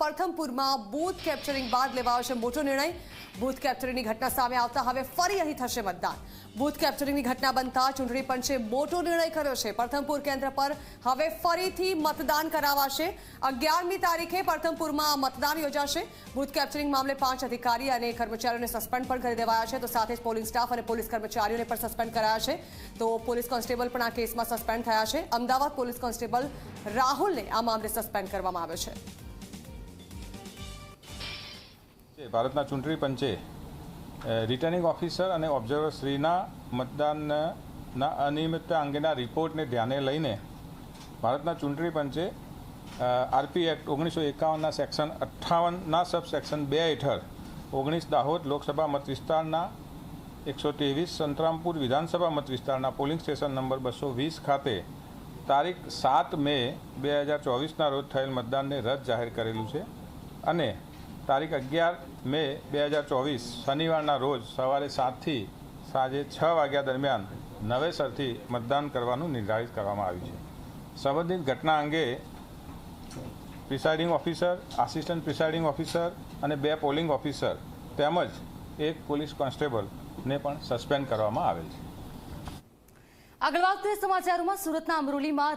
પ્રથમપુરમાં booth capturing બાદ લેવાયો છે મોટો નિર્ણય. બૂથ કેપ્ચરિંગની ઘટના સામે આવતા હવે ફરી અહીં થશે મતદાન. બૂથ કેપ્ચરિંગની ઘટના બનતા ચૂંટણી પંચે મોટો નિર્ણય કર્યો છે. પ્રથમપુર કેન્દ્ર પર હવે ફરીથી મતદાન કરાવાશે. અગિયારમી તારીખે પ્રથમપુરમાં મતદાન યોજાશે. બૂથ કેપ્ચરિંગ મામલે પાંચ અધિકારી અને કર્મચારીઓને સસ્પેન્ડ પણ કરી દેવાયા છે. તો સાથે જ પોલીસ સ્ટાફ અને પોલીસ કર્મચારીઓને પણ સસ્પેન્ડ કરાયા છે. તો પોલીસ કોન્સ્ટેબલ પણ આ કેસમાં સસ્પેન્ડ થયા છે. અમદાવાદ પોલીસ કોન્સ્ટેબલ રાહુલને આ મામલે સસ્પેન્ડ કરવામાં આવ્યો છે. ભારતના ચૂંટણી પંચે રિટર્નિંગ ઓફિસર અને ઓબ્ઝર્વર શ્રીના મતદાનના અનિયમિતતા અંગેના રિપોર્ટને ધ્યાને લઈને ભારતના ચૂંટણી પંચે આરપી એક્ટ ઓગણીસો એકાવનના સેક્શન અઠ્ઠાવનના સબ સેક્શન બે હેઠળ ઓગણીસ દાહોદ લોકસભા મત વિસ્તારના એકસો ત્રેવીસ સંતરામપુર વિધાનસભા મત વિસ્તારના પોલિંગ સ્ટેશન નંબર બસો વીસ ખાતે તારીખ સાત મે બે હજાર ચોવીસના રોજ થયેલ મતદાનને રદ જાહેર કરેલું છે. અને તારીખ અગિયાર મે બે હજાર ચોવીસ, શનિવારના રોજ સવારે સાતથી સાંજે છ વાગ્યા દરમિયાન નવેસરથી મતદાન કરવાનું નિર્ધારિત કરવામાં આવ્યું છે. સંબંધિત ઘટના અંગે presiding officer, assistant presiding officer અને બે પોલિંગ ઓફિસર તેમજ એક પોલીસ કોન્સ્ટેબલને પણ સસ્પેન્ડ કરવામાં આવેલ છે. આગળ વાત કરીએ સમાચારોમાં. સુરતના અમરોલીમાં